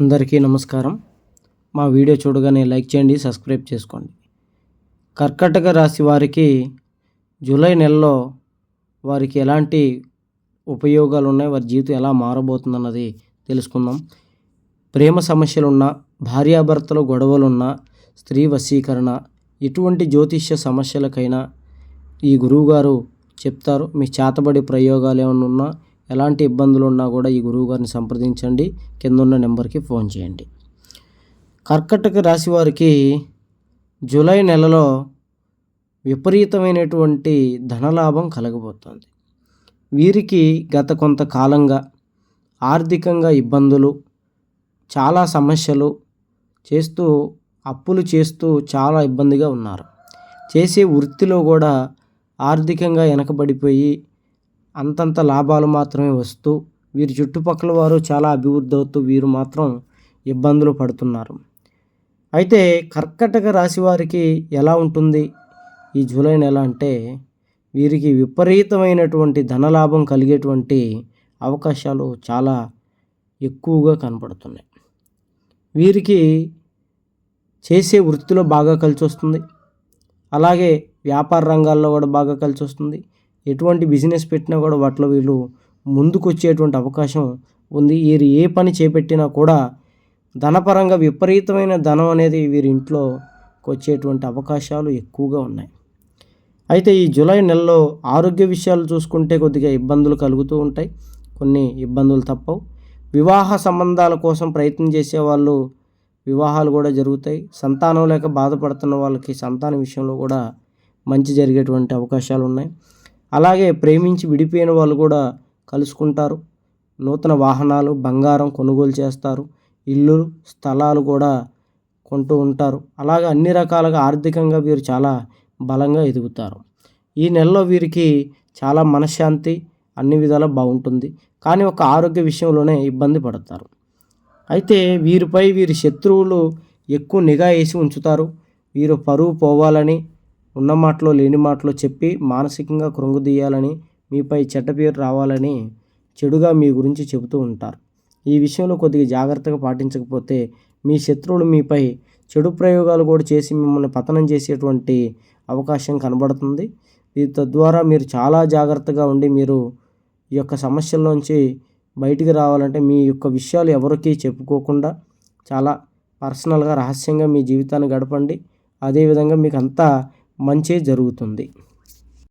అందరికీ నమస్కారం. మా వీడియో చూడగానే లైక్ చేయండి సబ్స్క్రైబ్ చేసుకోండి. కర్కటక రాశి వారికి జూలై నెలలో వారికి ఎలాంటి ఉపయోగాలు ఉన్నాయి వారి జీవితం ఎలా మారబోతుందన్నది తెలుసుకుందాం. ప్రేమ సమస్యలున్నా భార్యాభర్తలు గొడవలున్నా స్త్రీ వశీకరణ ఎటువంటి జ్యోతిష్య సమస్యలకైనా ఈ గురువుగారు చెప్తారు. మీ చేతబడి ప్రయోగాలు ఏమైనా ఉన్నా ఎలాంటి ఇబ్బందులు ఉన్నా కూడా ఈ గురువు గారిని సంప్రదించండి. కింద ఉన్న నెంబర్కి ఫోన్ చేయండి. కర్కటక రాశి వారికి జూలై నెలలో విపరీతమైనటువంటి ధనలాభం కలగబోతోంది. వీరికి గత కొంతకాలంగా ఆర్థికంగా ఇబ్బందులు చాలా సమస్యలు చేస్తూ అప్పులు చేస్తూ చాలా ఇబ్బందిగా ఉన్నారు. చేసే వృత్తిలో కూడా ఆర్థికంగా వెనకబడిపోయి అంతంత లాభాలు మాత్రమే వస్తూ వీరి చుట్టుపక్కల వారు చాలా అభివృద్ధి అవుతూ వీరు మాత్రం ఇబ్బందులు పడుతున్నారు. అయితే కర్కటక రాశి వారికి ఎలా ఉంటుంది? ఈ జూలై నెల అంటే వీరికి విపరీతమైనటువంటి ధనలాభం కలిగేటువంటి అవకాశాలు చాలా ఎక్కువగా కనపడుతున్నాయి. వీరికి చేసే వృత్తిలో బాగా కలిసి వస్తుంది అలాగే వ్యాపార రంగాల్లో కూడా బాగా కలిసి వస్తుంది ఎటువంటి బిజినెస్ పెట్టినా కూడా వాటిలో వీళ్ళు ముందుకొచ్చేటువంటి అవకాశం ఉంది. వీరు ఏ పని చేపట్టినా కూడా ధనపరంగా విపరీతమైన ధనం అనేది వీరి ఇంట్లో వచ్చేటువంటి అవకాశాలు ఎక్కువగా ఉన్నాయి. అయితే ఈ జూలై నెలలో ఆరోగ్య విషయాలు చూసుకుంటే కొద్దిగా ఇబ్బందులు కలుగుతూ ఉంటాయి. కొన్ని ఇబ్బందులు తప్పవు. వివాహ సంబంధాల కోసం ప్రయత్నం చేసే వాళ్ళు వివాహాలు కూడా జరుగుతాయి. సంతానం లేక బాధపడుతున్న వాళ్ళకి సంతానం విషయంలో కూడా మంచి జరిగేటువంటి అవకాశాలు ఉన్నాయి. అలాగే ప్రేమించి విడిపోయిన వాళ్ళు కూడా కలుసుకుంటారు. నూతన వాహనాలు బంగారం కొనుగోలు చేస్తారు. ఇల్లు స్థలాలు కూడా కొంటూ ఉంటారు. అలాగే అన్ని రకాలుగా ఆర్థికంగా వీరు చాలా బలంగా ఎదుగుతారు. ఈ నెలలో వీరికి చాలా మనశ్శాంతి అన్ని విధాలా బాగుంటుంది. కానీ ఒక ఆరోగ్య విషయంలోనే ఇబ్బంది పడతారు. అయితే వీరిపై వీరి శత్రువులు ఎక్కువ నిఘా వేసి ఉంచుతారు. వీరు పరువు పోవాలని ఉన్న మాటలో లేని మాటలో చెప్పి మానసికంగా కృంగుదీయాలని మీపై చెడ్డ పేరు రావాలని చెడుగా మీ గురించి చెబుతూ ఉంటారు. ఈ విషయంలో కొద్దిగా జాగ్రత్తగా పాటించకపోతే మీ శత్రువులు మీపై చెడు ప్రయోగాలు కూడా చేసి మిమ్మల్ని పతనం చేసేటువంటి అవకాశం కనబడుతుంది. ఇది తద్వారా మీరు చాలా జాగ్రత్తగా ఉండి మీరు ఈ యొక్క సమస్యల్లోంచి బయటికి రావాలంటే మీ యొక్క విషయాలు ఎవరికీ చెప్పుకోకుండా చాలా పర్సనల్గా రహస్యంగా మీ జీవితాన్ని గడపండి. అదేవిధంగా మీకు అంతా మంచి జరుగుతుంది.